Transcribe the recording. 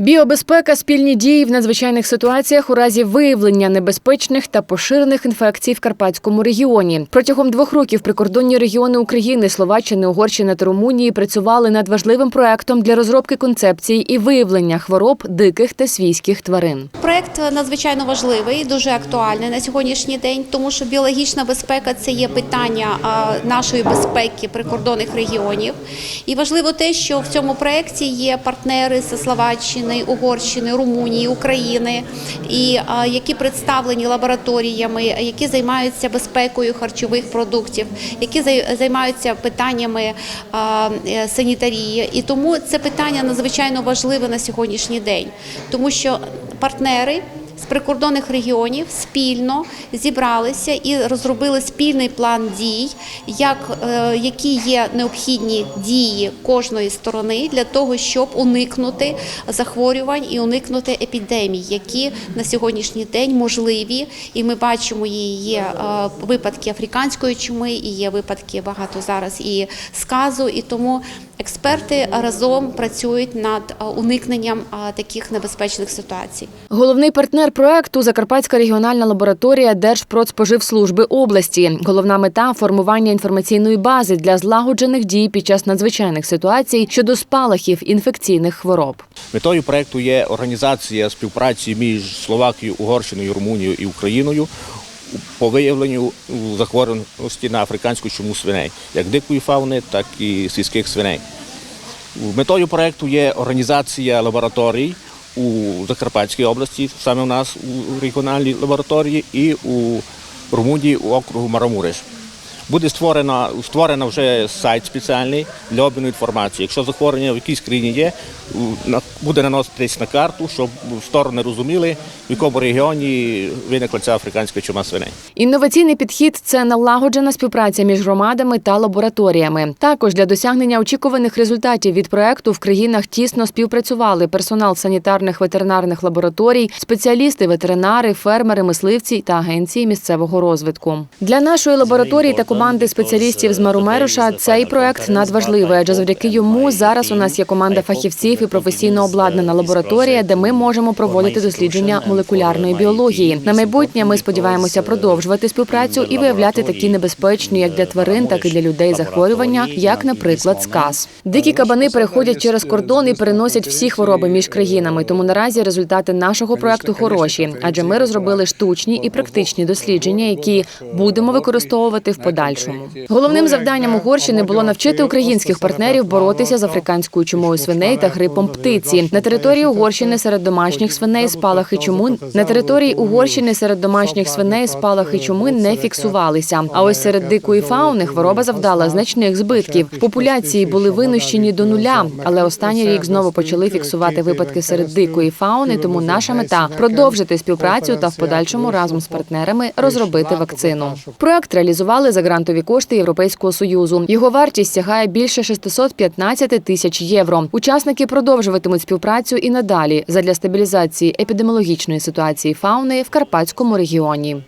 Біобезпека, спільні дії в надзвичайних ситуаціях у разі виявлення небезпечних та поширених інфекцій в Карпатському регіоні. Протягом двох років прикордонні регіони України, Словаччини, Угорщини та Румунії працювали над важливим проектом для розробки концепції і виявлення хвороб диких та свійських тварин. Проект надзвичайно важливий, дуже актуальний на сьогоднішній день, тому що біологічна безпека це є питання нашої безпеки прикордонних регіонів. І важливо те, що в цьому проекті є партнери зі Словаччини, Угорщини, Румунії, України, і які представлені лабораторіями, які займаються безпекою харчових продуктів, які займаються питаннями е, санітарії. І тому це питання надзвичайно важливе на сьогоднішній день, тому що партнери з прикордонних регіонів спільно зібралися і розробили спільний план дій, як, е, які є необхідні дії кожної сторони для того, щоб уникнути захворювань і уникнути епідемій, які на сьогоднішній день можливі. І ми бачимо, і є е, випадки африканської чуми, і є випадки багато зараз і сказу. І тому експерти разом працюють над уникненням таких небезпечних ситуацій. Головний партнер проекту Закарпатська регіональна лабораторія Держпродспоживслужби області. Головна мета формування інформаційної бази для злагоджених дій під час надзвичайних ситуацій щодо спалахів інфекційних хвороб. Метою проекту є організація співпраці між Словакією, Угорщиною, Румунією і Україною по виявленню захворюваності на африканську чуму свиней, як дикої фауни, так і сільських свиней. Метою проекту є організація лабораторій у Закарпатській області, саме у нас у регіональній лабораторії, і у Румунії у округу Марамуриш. Буде створено, створено вже сайт спеціальний для обміну інформації. Якщо захворювання в якійсь країні є, буде наноситись на карту, щоб сторони розуміли, в якому регіоні виникла ця африканська чума свиней. Інноваційний підхід це налагоджена співпраця між громадами та лабораторіями. Також для досягнення очікуваних результатів від проекту в країнах тісно співпрацювали персонал санітарних ветеринарних лабораторій, спеціалісти, ветеринари, фермери, мисливці та агенції місцевого розвитку. Для нашої лабораторії та команди спеціалістів з Марумеруша цей проект надважливий, адже завдяки йому зараз у нас є команда фахівців і професійно обладнана лабораторія, де ми можемо проводити дослідження молекулярної біології. На майбутнє ми сподіваємося продовжувати співпрацю і виявляти такі небезпечні як для тварин, так і для людей захворювання, як, наприклад, сказ. Дикі кабани переходять через кордон і переносять всі хвороби між країнами. Тому наразі результати нашого проекту хороші, адже ми розробили штучні і практичні дослідження, які будемо використовувати в подальшому. Головним завданням Угорщини було навчити українських партнерів боротися з африканською чумою свиней та грипом птиці. На території Угорщини серед домашніх свиней спалахи чуми на території Угорщини серед домашніх свиней спалахи чуми не фіксувалися. А ось серед дикої фауни хвороба завдала значних збитків. Популяції були винищені до нуля, але останній рік знову почали фіксувати випадки серед дикої фауни. Тому наша мета продовжити співпрацю та в подальшому разом з партнерами розробити вакцину. Проект реалізували за грантові кошти Європейського союзу. Його вартість сягає більше 615 тисяч євро. Учасники продовжуватимуть співпрацю і надалі задля стабілізації епідеміологічної ситуації фауни в Карпатському регіоні.